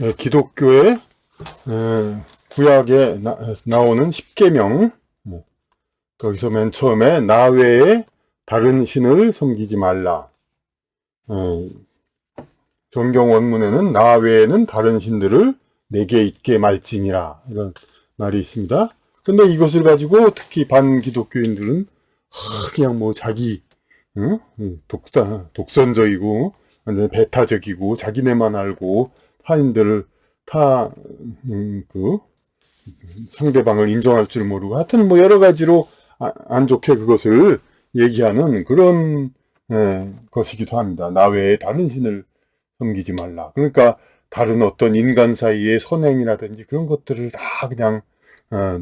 예, 기독교의 예, 구약에 나, 오는 10계명 뭐, 거기서 맨 처음에 나 외에 다른 신을 섬기지 말라. 예, 정경 원문에는 나 외에는 다른 신들을 내게 있게 말지니라 이런 말이 있습니다. 근데 이것을 가지고 특히 반기독교인들은 하, 그냥 뭐 자기 응? 독사, 독선적이고 완전 배타적이고 자기네만 알고 타인들을 타, 음, 그, 상대방을 인정할 줄 모르고 하여튼 뭐 여러 가지로 아, 안 좋게 그것을 얘기하는 그런 예, 것이기도 합니다. 나 외에 다른 신을 섬기지 말라. 그러니까 다른 어떤 인간 사이의 선행이라든지 그런 것들을 다 그냥 어,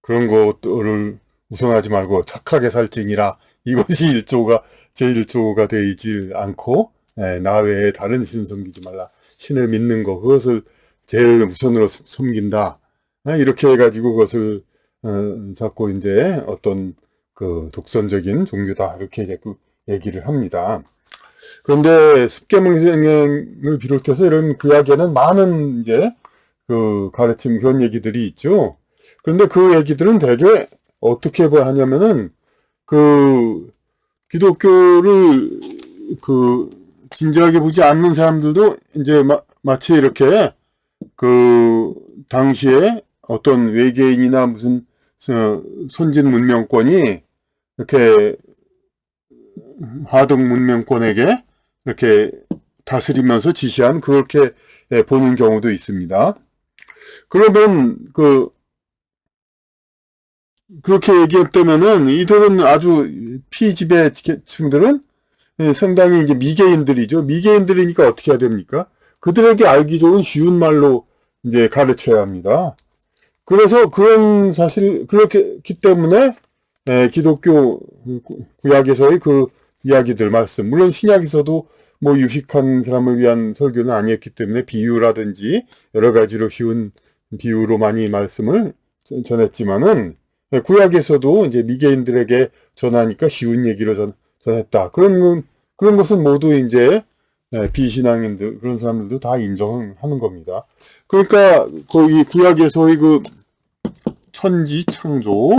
그런 것들을 우선하지 말고 착하게 살지니라 이것이 일조가 제1조가 되지 않고 예, 나 외에 다른 신 섬기지 말라. 신을 믿는 거 그것을 제일 우선으로 섬긴다. 예, 이렇게 해가지고 그것을 어, 자꾸 이제 어떤 그 독선적인 종교다 이렇게 자꾸 얘기를 합니다. 그런데 습계명생을 비롯해서 이런 구약에는 많은 이제 그 가르침 그런 얘기들이 있죠. 그런데 그 얘기들은 대개 어떻게 봐야 하냐면은 그 기독교를 그 진지하게 보지 않는 사람들도 이제 마, 마치 이렇게 그 당시에 어떤 외계인이나 무슨 선진 문명권이 이렇게 하등 문명권에게 이렇게 다스리면서 지시한 그렇게 보는 경우도 있습니다. 그러면 그 그렇게 얘기했다면은 이들은 아주 피지배층들은 예, 상당히 이제 미개인들이죠. 미개인들이니까 어떻게 해야 됩니까? 그들에게 알기 좋은 쉬운 말로 이제 가르쳐야 합니다. 그래서 그런 사실 그렇기 때문에 예, 기독교 구약에서의 그 이야기들 말씀 물론 신약에서도 뭐 유식한 사람을 위한 설교는 아니었기 때문에 비유라든지 여러 가지로 쉬운 비유로 많이 말씀을 전했지만은 예, 구약에서도 이제 미개인들에게 전하니까 쉬운 얘기로 전, 전 했다. 그런, 그런 것은 모두 이제 예, 비신앙인들, 그런 사람들도 다 인정하는 겁니다. 그러니까 거기 구약에서의 그 천지 창조,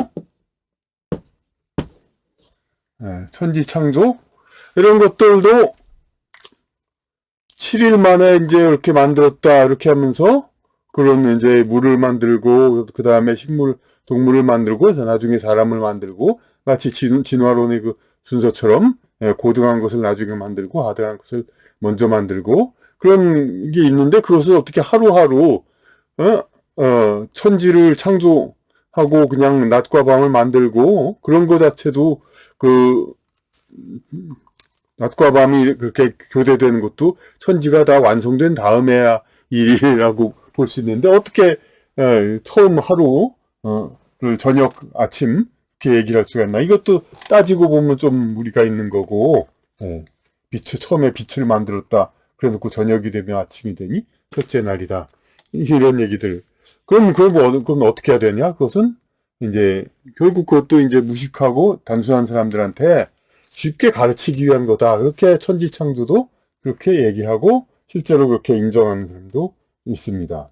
예, 천지 창조, 이런 것들도 7일 만에 이제 이렇게 만들었다, 이렇게 하면서, 그런 이제 물을 만들고, 그 다음에 식물, 동물을 만들고 나중에 사람을 만들고 마치 진, 진화론의 그 순서처럼 예, 고등한 것을 나중에 만들고 하등한 것을 먼저 만들고 그런 게 있는데 그것을 어떻게 하루하루 어, 어, 천지를 창조하고 그냥 낮과 밤을 만들고 그런 것 자체도 그 낮과 밤이 그렇게 교대되는 것도 천지가 다 완성된 다음에야 일이라고 볼 수 있는데 어떻게 예, 처음 하루 어, 그 저녁, 아침, 이렇게 얘기를 할 수가 있나. 이것도 따지고 보면 좀 무리가 있는 거고, 예. 빛을, 처음에 빛을 만들었다. 그래 놓고 저녁이 되면 아침이 되니, 첫째 날이다. 이런 얘기들. 그럼, 그럼, 뭐, 그럼 어떻게 해야 되냐? 그것은 이제, 결국 그것도 이제 무식하고 단순한 사람들한테 쉽게 가르치기 위한 거다. 그렇게 천지창조도 그렇게 얘기하고, 실제로 그렇게 인정하는 사람도 있습니다.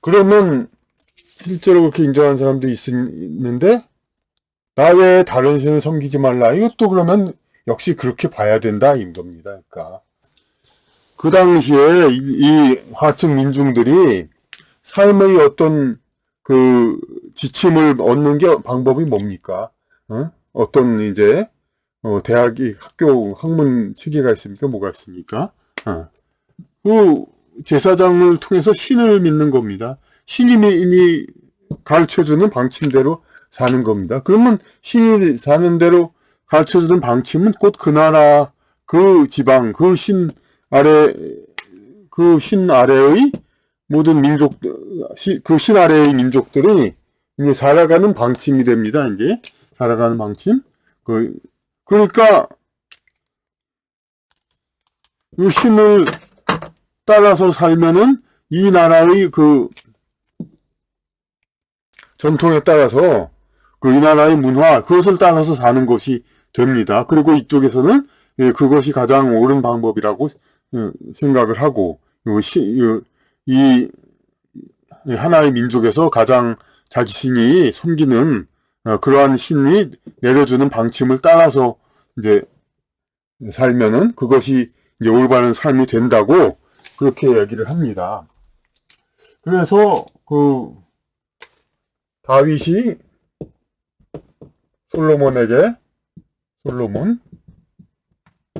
그러면 실제로 그렇게 인정하는 사람도 있, 있는데 나 외에 다른 신을 섬기지 말라. 이것도 그러면 역시 그렇게 봐야 된다 인 겁니다. 그러니까 그 당시에 이, 이 하층 민중들이 삶의 어떤 그 지침을 얻는 게 방법이 뭡니까? 어? 어떤 이제 어, 대학이 학교 학문 체계가 있습니까? 뭐가 있습니까? 어. 그 제사장을 통해서 신을 믿는 겁니다. 신임이 가르쳐주는 방침대로 사는 겁니다. 그러면 신이 사는 대로 가르쳐주는 방침은 곧 그 나라, 그 지방, 그 신 아래, 그 신 아래의 모든 민족, 그 신 아래의 민족들이 이제 살아가는 방침이 됩니다. 이제 살아가는 방침. 그, 그러니까 그 신을 따라서 살면은 이 나라의 그 전통에 따라서 그 이 나라의 문화 그것을 따라서 사는 것이 됩니다. 그리고 이쪽에서는 예, 그것이 가장 옳은 방법이라고 어, 생각을 하고 이, 이 하나의 민족에서 가장 자기 신이 섬기는 어, 그러한 신이 내려주는 방침을 따라서 이제 살면은 그것이 이제 올바른 삶이 된다고 그렇게 얘기를 합니다. 그래서 그 다윗이 솔로몬에게 솔로몬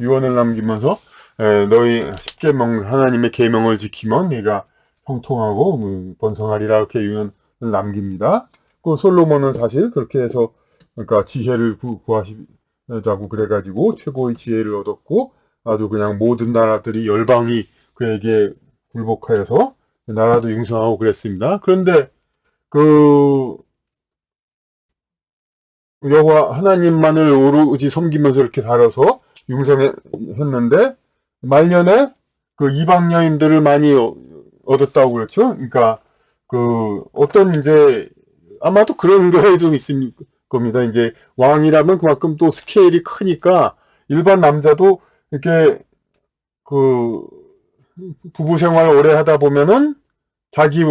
유언을 남기면서 에, 너희 십계명 하나님의 계명을 지키면 네가 형통하고 음, 번성하리라 이렇게 유언을 남깁니다. 그 솔로몬은 사실 그렇게 해서 그러니까 지혜를 구, 구하시자고 그래가지고 최고의 지혜를 얻었고 아주 그냥 모든 나라들이 열방이 그에게 굴복하여서 나라도 융성하고 그랬습니다. 그런데 그 여호와 하나님만을 오로지 섬기면서 이렇게 살아서 융성했는데 말년에 그 이방 여인들을 많이 어- 얻었다고 그랬죠. 그러니까 그 어떤 이제 아마도 그런 거에 좀 있을 겁니다. 이제 왕이라면 그만큼 또 스케일이 크니까 일반 남자도 이렇게 그 부부 생활 오래 하다 보면은 자기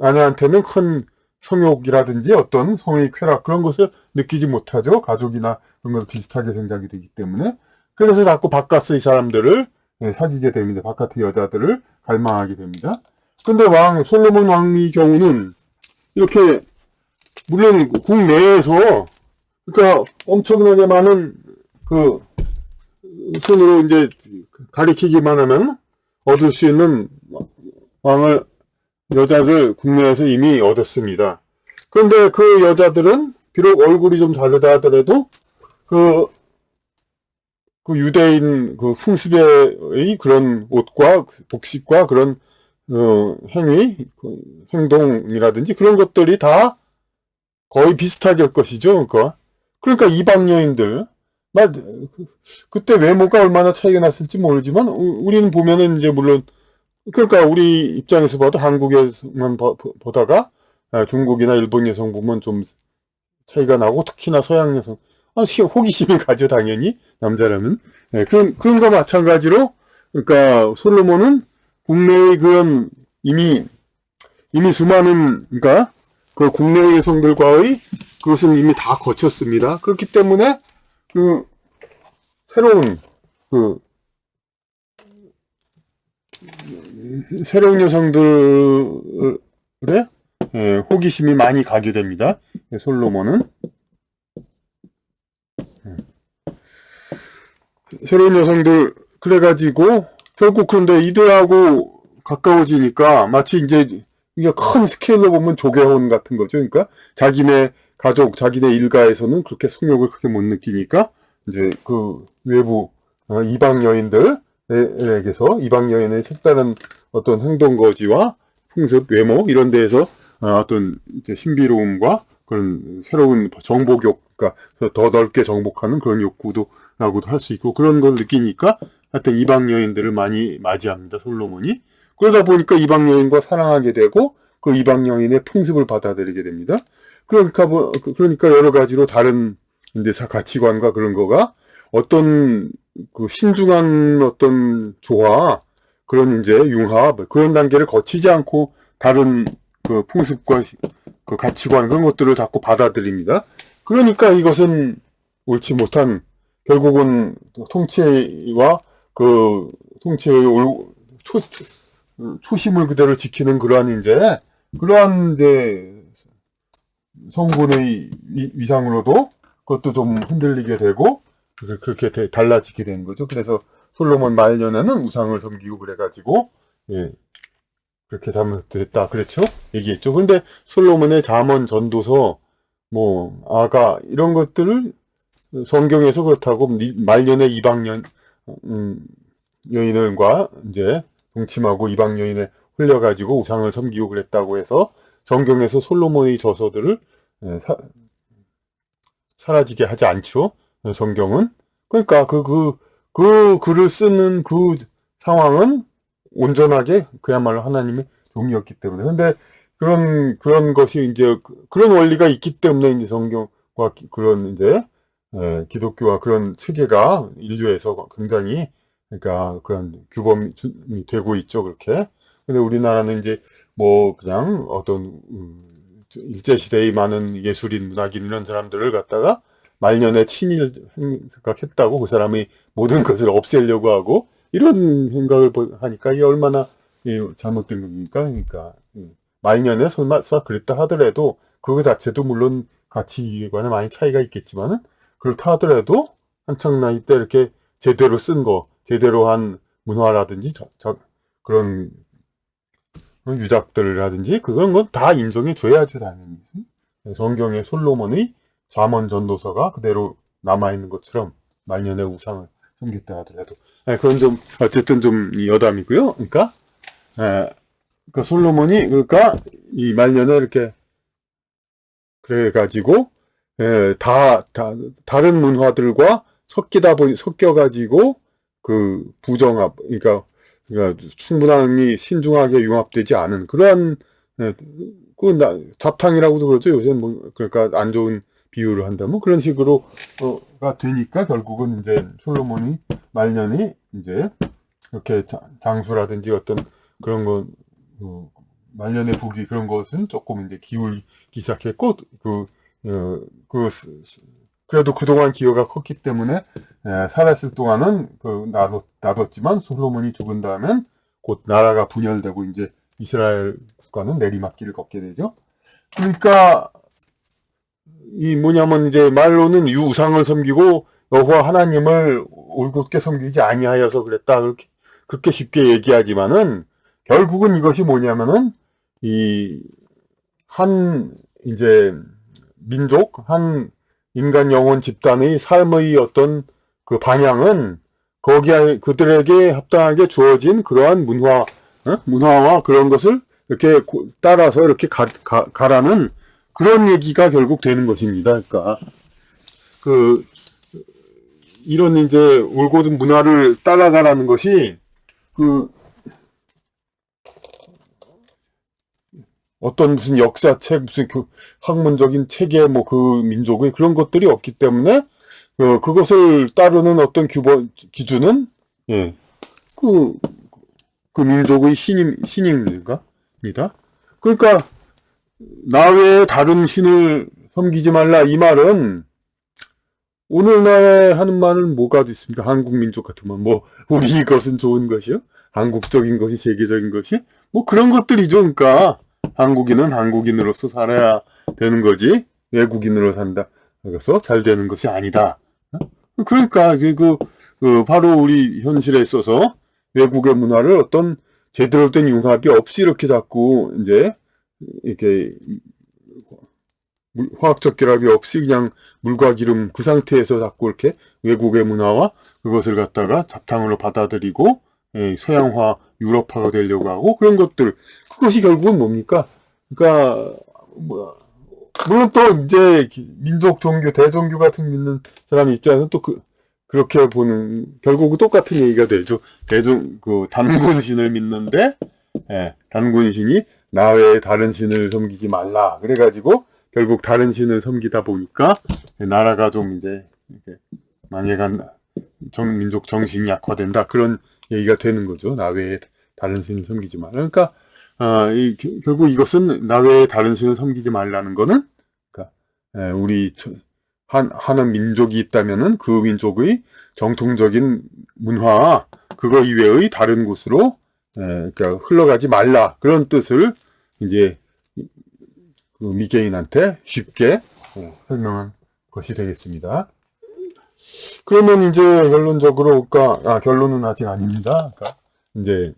아내한테는 큰 성욕이라든지 어떤 성의 쾌락 그런 것을 느끼지 못하죠. 가족이나 그런 것 비슷하게 생각이 되기 때문에. 그래서 자꾸 바깥의 사람들을 예, 사귀게 됩니다. 바깥의 여자들을 갈망하게 됩니다. 근데 왕, 솔로몬 왕의 경우는 이렇게, 물론 국내에서, 그러니까 엄청나게 많은 그, 손으로 이제 가리키기만 하면 얻을 수 있는 왕을, 여자들 국내에서 이미 얻었습니다. 그런데 그 여자들은 비록 얼굴이 좀 다르다 하더라도 그, 그 유대인 그 풍습의 그런 옷과 복식과 그런 어, 행위, 그 행동이라든지 그런 것들이 다 거의 비슷하게 할 것이죠. 그러니까, 그러니까 이방 여인들, 나 그- 그때 외모가 얼마나 차이가 났을지 모르지만 우- 우리는 보면은 이제 물론 그러니까 우리 입장에서 봐도 한국에서만 보다가 아, 중국이나 일본 여성 보면 좀 차이가 나고 특히나 서양 여성. 아, 시- 호기심이 가죠 당연히. 남자라면. 예, 그런 그런 거 마찬가지로 그러니까 솔로몬은 국내의 그런 이미 이미 수많은 그러니까 그 국내 여성들과의 그것은 이미 다 거쳤습니다. 그렇기 때문에 그 새로운 그 새로운 여성들의 예, 호기심이 많이 가게 됩니다. 예, 솔로몬은 예. 새로운 여성들 그래가지고 결국 그런데 이들하고 가까워지니까 마치 이제 이게 큰 스케일로 보면 조개혼 같은 거죠. 그러니까 자기네 가족, 자기네 일가에서는 그렇게 성욕을 크게 못 느끼니까 이제 그 외부 어, 이방 여인들에게서 이방 여인의 색다른 어떤 행동 거지와 풍습, 외모 이런 데에서 어, 어떤 이제 신비로움과 그런 새로운 정복욕, 그러니까 더 넓게 정복하는 그런 욕구도라고도 할 수 있고 그런 걸 느끼니까 하여튼 이방 여인들을 많이 맞이합니다 솔로몬이 그러다 보니까 이방 여인과 사랑하게 되고 그 이방 여인의 풍습을 받아들이게 됩니다. 그러니까 뭐 그러니까 여러 가지로 다른 이제 사- 가치관과 그런 거가 어떤 그 신중한 어떤 조화 그런 이제 융합 그런 단계를 거치지 않고 다른 그 풍습과 시- 그 가치관 그런 것들을 자꾸 받아들입니다. 그러니까 이것은 옳지 못한 결국은 통치와 그 통치의 올- 초, 초, 초심을 그대로 지키는 그러한 이제 그러한 이제 성분의 위- 위상으로도 그것도 좀 흔들리게 되고 그- 그렇게 돼- 달라지게 되는 거죠. 그래서 솔로몬 말년에는 우상을 섬기고 그래가지고 예 그렇게 잘못됐다 그랬죠 얘기했죠. 근데 솔로몬의 잠언 전도서 뭐 아가 이런 것들을 성경에서 그렇다고 미- 말년에 이방 연 음, 여인과 이제 동침하고 이방 여인에 흘려가지고 우상을 섬기고 그랬다고 해서 성경에서 솔로몬의 저서들을 예, 사, 사라지게 하지 않죠. 성경은. 그러니까 그, 그, 그 글을 쓰는 그 상황은 온전하게 그야말로 하나님의 종이었기 때문에. 근데 그런, 그런 것이 이제, 그- 그런 원리가 있기 때문에 이제 성경과 기- 그런 이제, 예, 기독교와 그런 체계가 인류에서 굉장히 그러니까 그런 규범이 되고 있죠, 그렇게. 근데 우리나라는 이제 뭐 그냥 어떤 음, 일제 시대의 많은 예술인, 문학인 이런 사람들을 갖다가 말년에 친일 생각했다고 그 사람이 모든 것을 없애려고 하고 이런 생각을 보- 하니까 이게 얼마나 예, 잘못된 겁니까? 그러니까 음, 말년에 설마 그랬다 하더라도 그거 자체도 물론 가치관에 많이 차이가 있겠지만은 그렇다 하더라도 한창 나이 때 이렇게 제대로 쓴 거, 제대로 한 문화라든지 저- 저- 그런 유작들이라든지 그런 건 다 인정해 줘야죠 당연히. 성경의 솔로몬의 잠언 전도서가 그대로 남아 있는 것처럼 말년의 우상을 섬겼다 하더라도 예, 그건 좀 어쨌든 좀 여담이고요. 그러니까 예, 그 솔로몬이 그러니까 이 말년에 이렇게 그래 가지고 예, 다, 다 다른 문화들과 섞이다 보니 섞여 가지고 그 부정합 그러니까, 그러니까 충분히 신중하게 융합되지 않은 그러한 예, 그 나, 잡탕이라고도 그러죠. 요새 뭐 그러니까 안 좋은 비유를 한다면 그런 식으로 어가 되니까 결국은 이제 솔로몬이 말년이 이제 이렇게 자- 장수라든지 어떤 그런 거 어, 말년의 북이 그런 것은 조금 이제 기울기 시작했고 그, 어, 그 그래도 그동안 기여가 컸기 때문에 에, 살았을 동안은 그 놔뒀, 놔뒀지만 솔로몬이 죽은 다음엔 곧 나라가 분열되고 이제 이스라엘 국가는 내리막길을 걷게 되죠. 그러니까 이 뭐냐면 이제 말로는 유우상을 섬기고 여호와 하나님을 올곧게 섬기지 아니하여서 그랬다 그렇게 그렇게 쉽게 얘기하지만은 결국은 이것이 뭐냐면은 이 한 이제 민족 한 인간 영혼 집단의 삶의 어떤 그 방향은 거기에 그들에게 합당하게 주어진 그러한 문화 어? 문화와 그런 것을 이렇게 고- 따라서 이렇게 가, 가, 가라는 그런 얘기가 결국 되는 것입니다. 그러니까 그 이런 이제 올곧은 문화를 따라가라는 것이 그 어떤 무슨 역사책 무슨 그 학문적인 체계 뭐 그 민족의 그런 것들이 없기 때문에 그 그것을 따르는 어떤 규범 기준은 예 그 그 민족의 신임 신임인가입니다. 그러니까 나 외에 다른 신을 섬기지 말라 이 말은 오늘날에 하는 말은 뭐가 있습니까? 한국 민족 같으면 뭐 우리 것은 좋은 것이요, 한국적인 것이 세계적인 것이 뭐 그런 것들이죠. 그러니까 한국인은 한국인으로서 살아야 되는 거지 외국인으로 산다. 그래서 잘 되는 것이 아니다. 어? 그러니까 그, 그, 그 바로 우리 현실에 있어서 외국의 문화를 어떤 제대로 된 융합이 없이 이렇게 자꾸 이제 이렇게 물- 화학적 결합이 없이 그냥 물과 기름 그 상태에서 자꾸 이렇게 외국의 문화와 그것을 갖다가 잡탕으로 받아들이고 예, 서양화 유럽화가 되려고 하고 그런 것들 그것이 결국은 뭡니까? 그러니까 뭐 물론 또 이제 민족 종교 대종교 같은 믿는 사람 입장에서는 또 그, 그렇게 보는 결국은 똑같은 얘기가 되죠. 대종 그 단군 신을 믿는데 예, 단군 신이 나 외에 다른 신을 섬기지 말라. 그래가지고 결국 다른 신을 섬기다 보니까 나라가 좀 이제 망해간 정, 민족 정신이 약화된다. 그런 얘기가 되는 거죠. 나 외에 다른 신을 섬기지 말라. 그러니까 아, 이, 겨- 결국 이것은 나 외에 다른 신을 섬기지 말라는 거는 그러니까 에, 우리 저- 한, 하는 민족이 있다면은 그 민족의 정통적인 문화 그거 이외의 다른 곳으로 에, 그러니까 흘러가지 말라 그런 뜻을 이제 그 미개인한테 쉽게 어, 설명한 것이 되겠습니다. 그러면 이제 결론적으로 그러니까 아, 결론은 아직 아닙니다. 그러니까 이제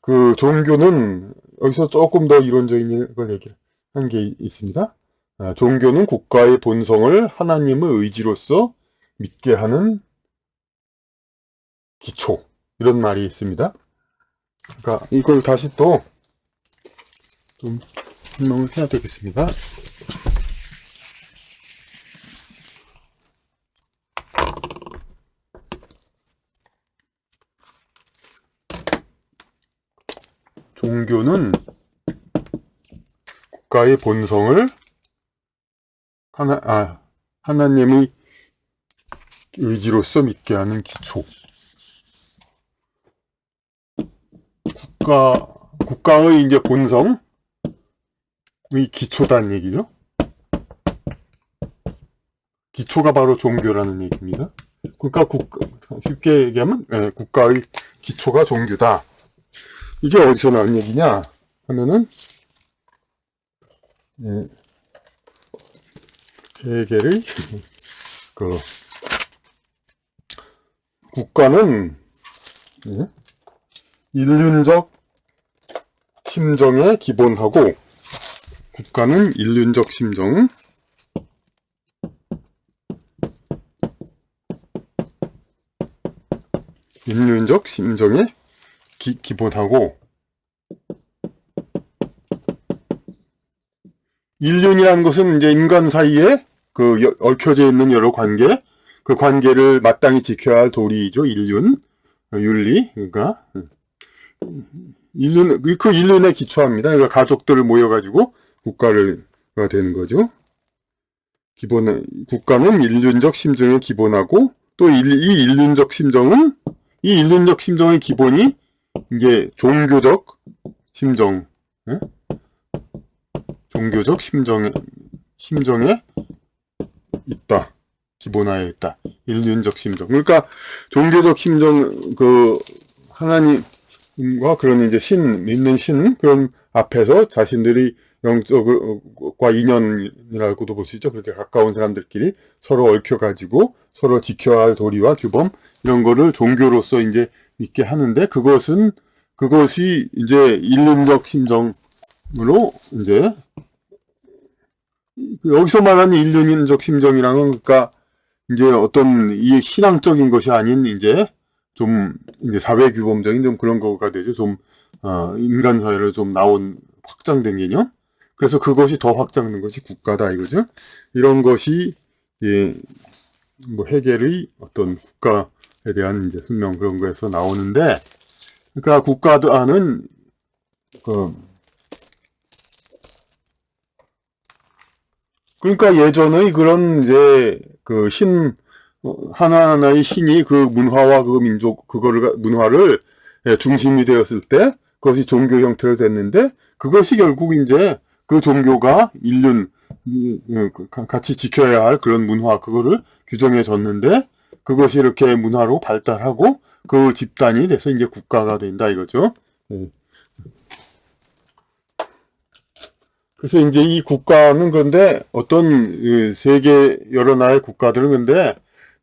그 종교는 여기서 조금 더 이론적인 걸 얘기한 게 있습니다. 아, 종교는 국가의 본성을 하나님의 의지로서 믿게 하는 기초 이런 말이 있습니다. 그러니까 이걸 다시 또 좀 설명을 해야 되겠습니다. 종교는 국가의 본성을 하나, 아, 하나님의 의지로서 믿게 하는 기초. 국가, 국가의 이제 본성 의 기초다는 얘기죠. 기초가 바로 종교라는 얘기입니다. 그러니까 국, 쉽게 얘기하면, 예, 국가의 기초가 종교다. 이게 어디서 나온 얘기냐 하면은, 예, 해겔의, 그, 국가는, 예, 인륜적 심정에 기본하고, 국가는 인륜적 심정, 인륜적 심정에 기, 기본하고 인륜이라는 것은 이제 인간 사이에 그 여- 얽혀져 있는 여러 관계, 그 관계를 마땅히 지켜야 할 도리이죠. 인륜, 어, 윤리, 그러니까 인륜 그 인륜에 기초합니다. 그러니까 가족들을 모여가지고 국가를가 되는 거죠. 기본 국가는 인륜적 심정에 기본하고 또이 인륜적 심정은 이 인륜적 심정의 기본이 이게 종교적 심정, 예? 종교적 심정에 심정에 있다. 기본하에 있다. 인륜적 심정. 그러니까 종교적 심정 그 하나님과 그런 이제 신 믿는 신 그런 앞에서 자신들이 영적과 인연이라고도 볼 수 있죠. 그렇게 가까운 사람들끼리 서로 얽혀가지고 서로 지켜야 할 도리와 규범 이런 거를 종교로서 이제 있게 하는데 그것은 그것이 이제 인륜적 심정으로 이제 그 여기서 말하는 인륜적 심정이랑은 그러니까 이제 어떤 이 신앙적인 것이 아닌 이제 좀 이제 사회 규범적인 좀 그런 거가 되죠. 좀 어, 인간 사회로 좀 나온 확장된 개념. 그래서 그것이 더 확장된 것이 국가다 이거죠. 이런 것이 예, 뭐 해겔의 어떤 국가에 대한 이제 설명 그런 거에서 나오는데, 그러니까 국가는 그 그러니까 예전의 그런 이제 그 신 하나하나의 신이 그 문화와 그 민족 그거를 가- 문화를 예, 중심이 되었을 때 그것이 종교 형태로 됐는데 그것이 결국 이제 그 종교가 인륜 음, 음, 그 가- 같이 지켜야 할 그런 문화 그거를 규정해 줬는데 그것이 이렇게 문화로 발달하고 그 집단이 돼서 이제 국가가 된다 이거죠. 예. 그래서 이제 이 국가는 그런데 어떤 그 세계 여러 나라의 국가들은 근데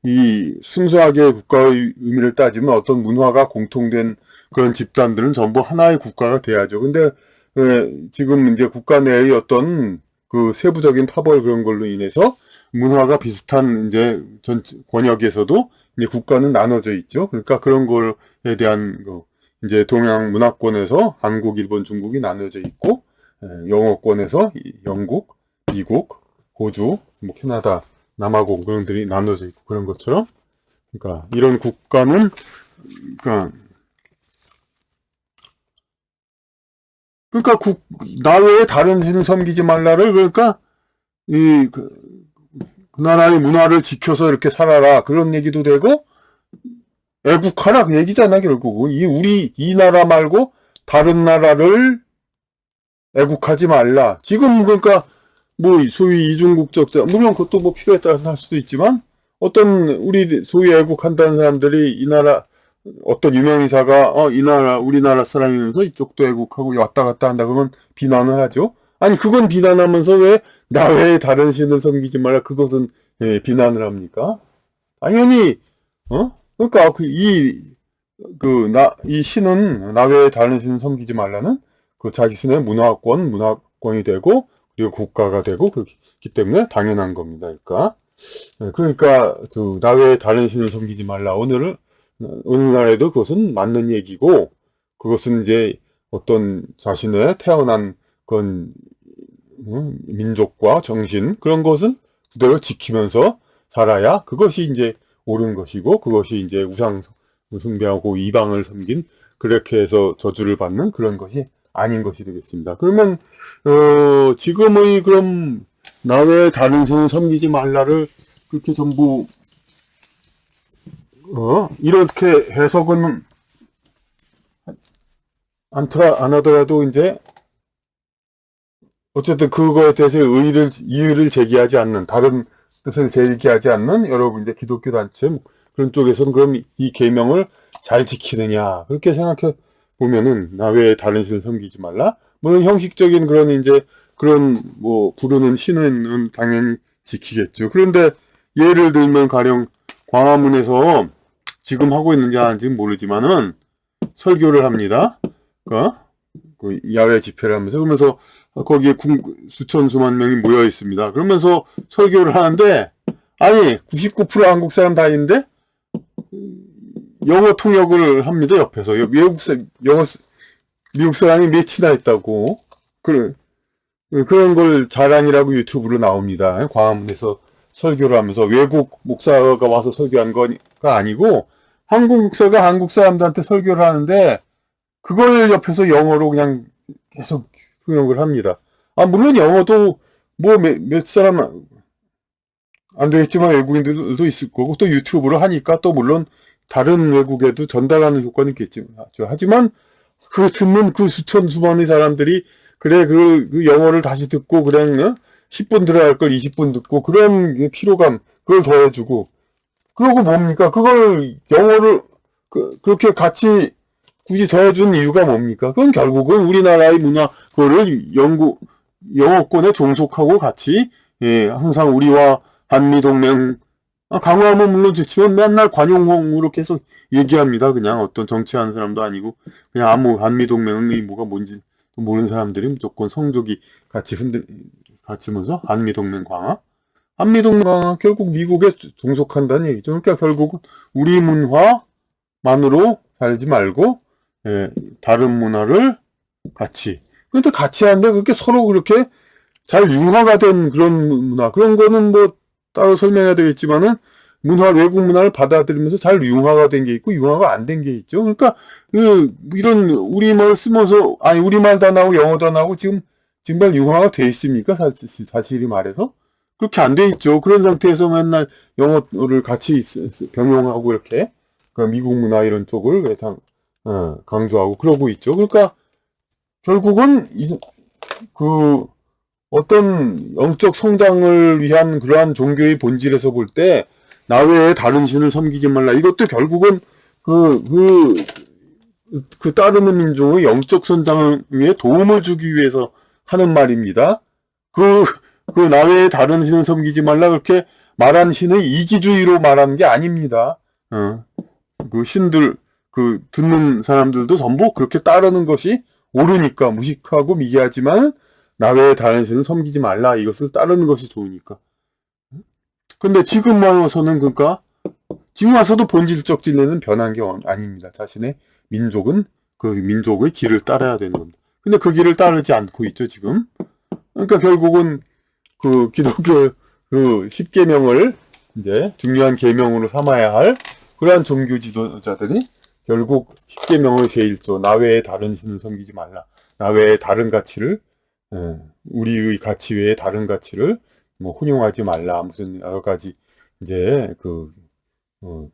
이 순수하게 국가의 의미를 따지면 어떤 문화가 공통된 그런 집단들은 전부 하나의 국가가 돼야죠. 근데 예, 지금 이제 국가 내의 어떤 그 세부적인 타벌 그런 걸로 인해서 문화가 비슷한 이제 전 권역에서도 이제 국가는 나눠져 있죠. 그러니까 그런 거에 대한 거 이제 동양 문화권에서 한국, 일본, 중국이 나눠져 있고 예, 영어권에서 이- 영국, 미국, 호주, 뭐 캐나다, 남아공 그런 들이 나눠져 있고 그런 것처럼 그러니까 이런 국가는 그러니까 그러니까 국, 나 외에 다른 신을 섬기지 말라를 그러니까 이 그, 그 나라의 문화를 지켜서 이렇게 살아라. 그런 얘기도 되고 애국하라. 그 얘기잖아 결국은. 이 우리 이 나라 말고 다른 나라를 애국하지 말라. 지금 그러니까 뭐 소위 이중국적 자 물론 그것도 뭐 필요에 따라서 할 수도 있지만 어떤 우리 소위 애국한다는 사람들이 이 나라 어떤 유명인사가 어 이 나라 우리나라 사람이면서 이쪽도 애국하고 왔다 갔다 한다 그러면 비난을 하죠. 아니 그건 비난하면서 왜 나 외에 다른 신을 섬기지 말라 그것은 예, 비난을 합니까? 당연히 어 그러니까 이그 나이 신은 나 외에 다른 신을 섬기지 말라는 그 자기 신의 문화권 문화권이 되고 그리고 국가가 되고 그렇기 때문에 당연한 겁니다. 그러니까 예, 그러니까 그 나 외에 다른 신을 섬기지 말라 오늘은 오늘날에도 그것은 맞는 얘기고, 그것은 이제 어떤 자신의 태어난 그런 음, 민족과 정신 그런 것은 그대로 지키면서 살아야 그것이 이제 옳은 것이고 그것이 이제 우상 숭배하고 이방을 섬긴 그렇게 해서 저주를 받는 그런 것이 아닌 것이 되겠습니다. 그러면 어 지금의 그럼 나 외에 다른 신을 섬기지 말라를 그렇게 전부 어, 이렇게 해석은 않더라, 안 하더라도 이제 어쨌든 그거에 대해서 의의를, 이의를 제기하지 않는, 다른 뜻을 제기하지 않는 여러분 이제 기독교 단체 뭐 그런 쪽에서는 그럼 이 계명을 잘 지키느냐 그렇게 생각해 보면은 나 외에 다른 신을 섬기지 말라? 물론 형식적인 그런 이제 그런 뭐 부르는 신은 당연히 지키겠죠. 그런데 예를 들면 가령 광화문에서 지금 하고 있는지 안 하는지 모르지만은 설교를 합니다 그, 그 야외 집회를 하면서 그러면서 거기에 군- 수천 수만 명이 모여 있습니다. 그러면서 설교를 하는데 아니 99% 한국 사람 다 있는데 영어 통역을 합니다 옆에서 외국 사 영어 쓰- 미국 사람이 몇이나 있다고 그런 그런 걸 자랑이라고 유튜브로 나옵니다. 광화문에서 설교를 하면서 외국 목사가 와서 설교한 거가 아니고 한국 목사가 한국 사람들한테 설교를 하는데 그걸 옆에서 영어로 그냥 계속 통역을 합니다. 아, 물론 영어도 뭐 몇 사람 안 되겠지만 외국인들도 있을 거고 또 유튜브로 하니까 또 물론 다른 외국에도 전달하는 효과는 있겠지만 하지만 그 듣는 그 수천 수만의 사람들이 그래 그, 그 영어를 다시 듣고 어? 10분 들어야 할 걸 20분 듣고 그런 피로감 그걸 더해주고 그러고 뭡니까 그걸 영어를 그, 그렇게 같이 굳이 더해준 이유가 뭡니까? 그건 결국은 우리나라의 문화, 그거를 영구, 영어권에 종속하고 같이, 예, 항상 우리와 한미 동맹, 아, 강화하면 물론 좋지만 맨날 관용형으로 계속 얘기합니다. 그냥 어떤 정치하는 사람도 아니고, 그냥 아무 한미 동맹이 뭐가 뭔지 모르는 사람들이 무조건 성적이 같이 흔들, 같이 면서 한미 동맹 강화? 한미동맹 결국 미국에 종속한다는 얘기죠. 그러니까 결국은 우리 문화만으로 살지 말고, 예, 다른 문화를 같이. 근데 같이 하는데 그렇게 서로 그렇게 잘 융화가 된 그런 문화. 그런 거는 뭐 따로 설명해야 되겠지만은 문화, 외국 문화를 받아들이면서 잘 융화가 된 게 있고 융화가 안 된 게 있죠. 그러니까 그 이런 우리말 쓰면서 아니 우리말 다 나오고 영어 다 나오고 지금 정말 융화가 돼 있습니까? 사실, 사실이 말해서 그렇게 안 돼 있죠. 그런 상태에서 맨날 영어를 같이 병용하고 이렇게 그 미국 문화 이런 쪽을 왜 당, 어, 강조하고 그러고 있죠. 그러니까 결국은 이, 그 어떤 영적 성장을 위한 그러한 종교의 본질에서 볼 때 나 외에 다른 신을 섬기지 말라. 이것도 결국은 그, 그, 그 따르는 민족의 영적 성장을 위해 도움을 주기 위해서 하는 말입니다. 그, 그 나 외에 다른 신을 섬기지 말라. 그렇게 말한 신의 이기주의로 말하는 게 아닙니다. 어. 그 신들, 그 듣는 사람들도 전부 그렇게 따르는 것이 옳으니까 무식하고 미개하지만 나 외에 다른 신을 섬기지 말라 이것을 따르는 것이 좋으니까 근데 지금 와서는 그러니까 지금 와서도 본질적 진리는 변한 게 아닙니다 자신의 민족은 그 민족의 길을 따라야 되는 겁니다 근데 그 길을 따르지 않고 있죠 지금 그러니까 결국은 그 기독교 그 10계명을 이제 중요한 계명으로 삼아야 할 그러한 종교 지도자들이 결국 10계명의 제1조 나 외에 다른 신을 섬기지 말라. 나 외에 다른 가치를 예, 우리의 가치 외에 다른 가치를 뭐 혼용하지 말라. 무슨 여러 가지 이제 그 어,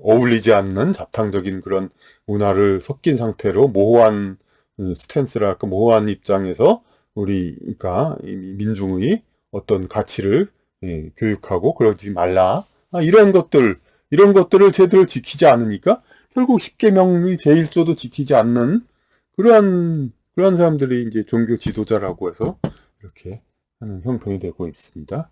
어울리지 않는 자탕적인 그런 문화를 섞인 상태로 모호한 음, 스탠스랄까 모호한 입장에서 우리 이 민중의 어떤 가치를 예, 교육하고 그러지 말라. 아, 이런 것들 이런 것들을 제대로 지키지 않으니까 결국 10계명의 제1조도 지키지 않는 그러한 그러한 사람들이 이제 종교 지도자라고 해서 이렇게 하는 형편이 되고 있습니다.